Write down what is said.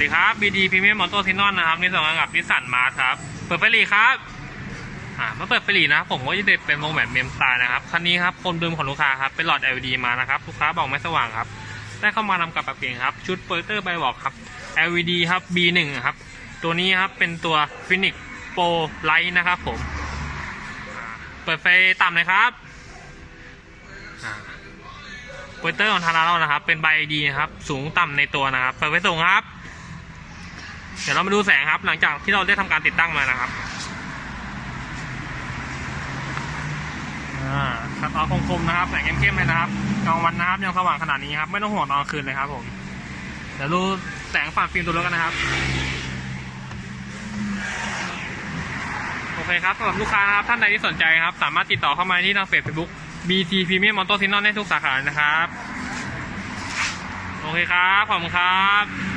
วัสดีครับ BD Premium Moto t i n o n นะครับในส่วนกับนิสสันมาครับ เปิดไฟหลีครับอ่าเมื่อเปิดไฟหลีนะครับผมก็จะเด็ดเป็นวงแบบเมมสไตล์นะครับ คันนี้ครับคนเดิมของลูกค้าครับเป็นหลอด LED มานะครับ ลูกค้าบอกไม่สว่างครับ ได้เข้ามานำกับปรับเปลี่ยนครับ ชุดโปรเตอร์ไบบอกครับ LED ครับ B1 ครับ ตัวนี้ครับเป็นตัว Phoenix Pro Light นะครับผม เปิดไฟต่ำเลยครับอ่าโปรเตอร์ของทาราเรานะครับ เป็นใบดีนะครับ สูงต่ำในตัวนะครับ เปิดไฟสูงครับ เดี๋ยวเรามาดูแสงครับ หลังจากที่เราได้ทำการติดตั้งมานะครับอ่าคัดออฟคมๆนะครับแสงเข้มๆเลยนะครับกลางวันนะครับยังสว่างขนาดนี้ครับ ไม่ต้องห่วงตอนคืนเลยครับผม เดี๋ยวดูแสงฝั่งฟิล์มตัวรถกันนะครับโอเคครับสำหรับลูกค้านะครับท่านใดที่สนใจครับ สามารถติดต่อเข้ามาที่ทางเฟซบุ๊ก BT Premium Motor t i n o n ได้ทุกสาขาเลยนะครับ โอเคครับ ขอบคุณครับ